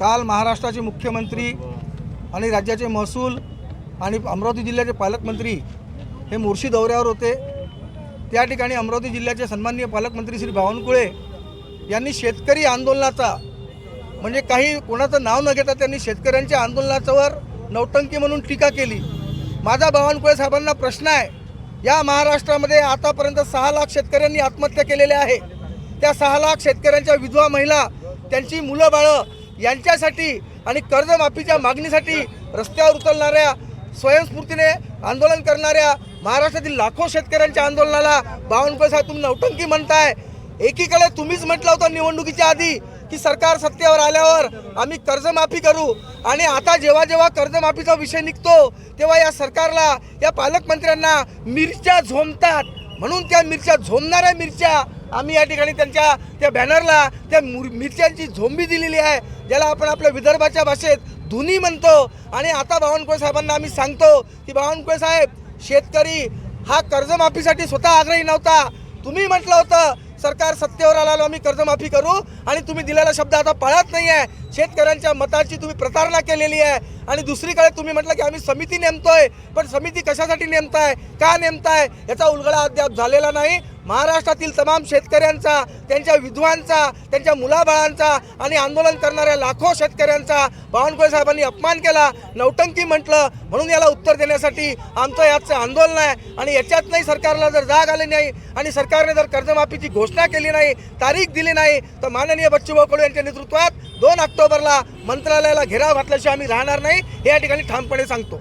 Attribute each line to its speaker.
Speaker 1: काल महाराष्ट्राचे मुख्यमंत्री आणि राज्याचे महसूल आणि अमरावती जिल्ह्याचे पालकमंत्री हे मोर्शी दौऱ्यावर होते. त्या ठिकाणी अमरावती जिल्ह्याचे सन्माननीय पालकमंत्री श्री बावनकुळे यांनी शेतकरी आंदोलनाचा म्हणजे काही कोणाचं नाव न घेता त्यांनी शेतकऱ्यांच्या आंदोलनाच्यावर नौटंकी म्हणून टीका केली. माझा बावनकुळे साहेबांना प्रश्न आहे या महाराष्ट्रामध्ये आतापर्यंत सहा लाख शेतकऱ्यांनी आत्महत्या केलेल्या आहे. त्या सहा लाख शेतकऱ्यांच्या विधवा महिला त्यांची मुलं बाळं यांच्यासाठी आणि कर्जमाफीच्या मागणीसाठी रस्त्यावर उतरणाऱ्या स्वयंस्फूर्तीने आंदोलन करणाऱ्या महाराष्ट्रातील लाखो शेतकऱ्यांच्या आंदोलनाला बावनकुळे साहेब तुम्ही नौटंकी म्हणताय. एकीकडे तुम्हीच म्हटलं होतं निवडणुकीच्या आधी की सरकार सत्तेवर आल्यावर आम्ही कर्जमाफी करू. आणि आता जेव्हा जेव्हा कर्जमाफीचा विषय निघतो तेव्हा या सरकारला या पालकमंत्र्यांना मिरच्या झोमतात. म्हणून त्या मिरच्या झोमणाऱ्या मिरच्या आम्ही या ठिकाणी त्यांच्या त्या बॅनरला त्या मुर- मिरच्यांची झोंबी दिलेली आहे ज्याला आपण आपल्या विदर्भाच्या भाषेत धुनी म्हणतो. आणि आता बावनकुळे साहेबांना आम्ही सांगतो की बावनकुळे साहेब शेतकरी हा कर्जमाफीसाठी स्वतः आग्रही नव्हता. तुम्ही म्हटलं होतं सरकार सत्तेवर आल्यावर आम्ही कर्जमाफी करू आणि तुम्ही दिलेला शब्द आता पाळत नाही आहे शेतकऱ्यांच्या मताची तुम्ही प्रतारणा केलेली आहे. आणि दुसरीकडे तुम्ही म्हटलं की आम्ही समिती नेमतोय पण समिती कशासाठी नेमताय का नेमताय याचा उलगडा अद्याप झालेला नाही. महाराष्ट्रातील तमाम शेतकऱ्यांचा त्यांच्या विधवांचा त्यांच्या मुलाबाळांचा आणि आंदोलन करणाऱ्या लाखो शेतकऱ्यांचा बावनकुळे साहेबांनी अपमान केला. नौटंकी म्हटलं म्हणून याला उत्तर देण्यासाठी आमचं याचं आंदोलन आहे. आणि याच्यात नाही सरकारला जर जाग आली नाही आणि सरकारने जर कर्जमाफीची घोषणा केली नाही तारीख दिली नाही तर माननीय बच्चूभाऊ कडू यांच्या नेतृत्वात दोन ऑक्टोबरला मंत्रालयाला घेराव घातल्याशिवाय आम्ही राहणार नाही. हे या ठिकाणी ठामपणे सांगतो.